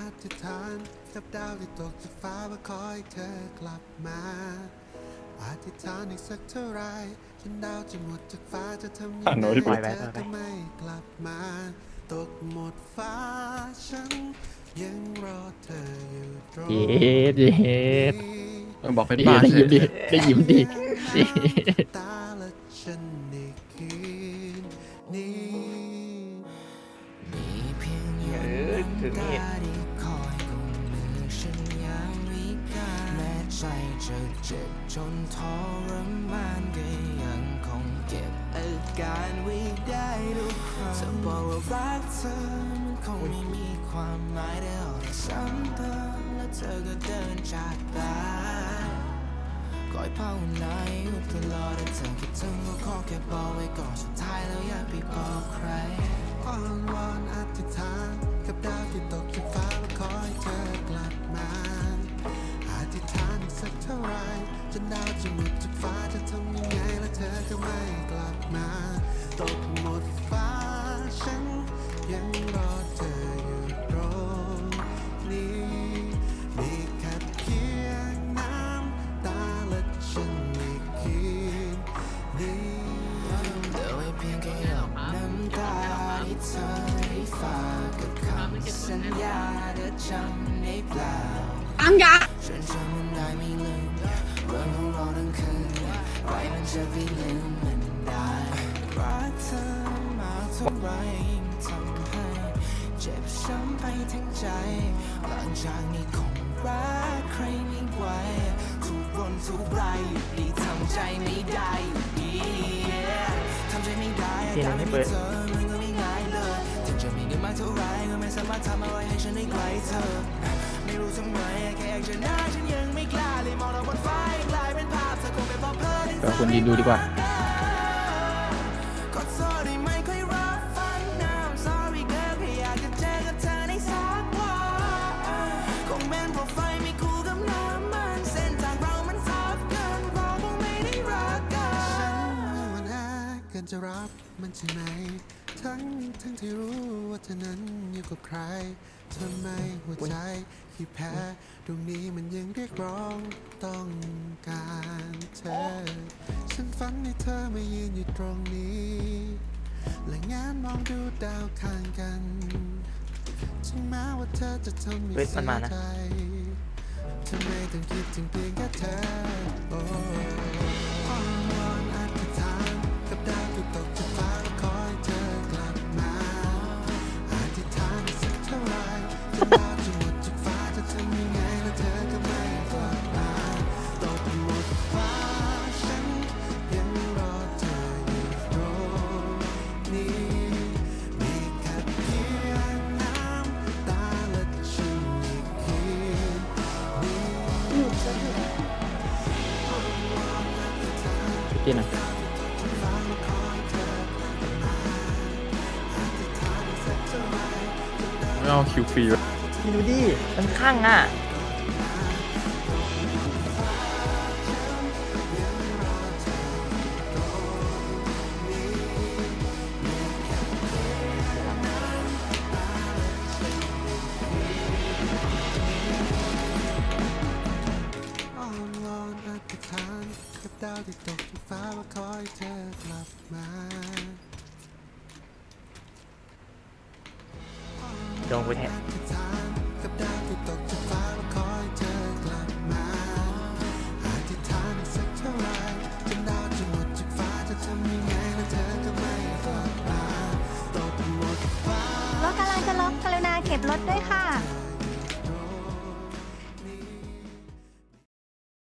อธิษฐานกับดาวที่ตกจากฟ้าว่าคอยเธอกลับมาอธิษฐานอีกสักเท่าไรจนดาวจะหมดจากฟ้าจะทำยังอะโน้ไงตปล่อยเธไปอปล่อยไปก็ไม่กลับมา ตกหมดฟ้าฉันยังรอเธออยู่ตรงเย็ดเย็ด เออบอกเป็นได้บ้ายิ้มเฉดิยได้ยิ้มดิได้ยิ้มดิ ตา กุมมือฉันยังวิการแม้ใจจะเจ็บจนทรมานก็ยังคงเก็บอาการไว้ได้ทุกครั้งจะบอกว่ารักเธอมันคงไม่มีความหมายได้เอาแต่ซ้ำเติมแล้วเธอก็เดินจากไปก็ให้ภาวนาอยู่ตลอดแต่เธอคิดถึงก็ขอแค่บอกไว้ก่อนสุดท้ายแล้วอย่าไปบอกใครอ้อนวอนอธิษฐาน กับ ทำให้เจ็บช้ำไปทั้งใจหลังจากนี้คงรักใครไม่ไหวทุกรนทุกรายอยู่ดีทำใจไม่ได้อยู่ดีทำใจไม่ได้อาการไม่มีเธอมันก็ไม่ง่ายเลยถึงจะมีเงินมากเท่าไรก็ไม่สามารถทำอะไรให้ ฉันให้ไกลเธอ ไม่รู้ทำไมแค่อยากจะหน้าฉันยังไม่กล้าเลยมองเราบนฟ้ากลายเป็นภาพเธอคงเป็นเพราะเพลินเดี๋ยวคนดีดูดีกว่า จะรับมันใช่ไหม ทั้งทั้งที่รู้ว่าเธอนั้นอยู่กับใครทำไมหัวใจที่แพ้ดวงนี้มันยังเรียกร้องต้องการเธอ ฉันฝันให้เธอมายืนอยู่ตรงนี้ และงานมองดูดาวข้างกันถึงแม้ว่าเธอจะทำให้เฮ้ยมัเสีนยมานใจทำไมต้องคิดถึงเพียงแค่เธอโอ้ พี่นะไม่เอาคิวฟรีว้พี่ดูดิ มันข้างอะ อ้อนวอนอธิษฐานกับดาวที่ตก เธอกลับมาโดนกูแทะอธิษฐานกับดาวที่ตกจากฟ้าว่าคอยเธอกลับมาอธิษฐานสักเท่าไรจนดาวจะหมดจากฟ้าจะทำยังไงแล้วเธอก็ไม่กลับมาตกหมดฟ้ารถกำลังจะล็อกกรุณาเก็บรถด้วยค่ะ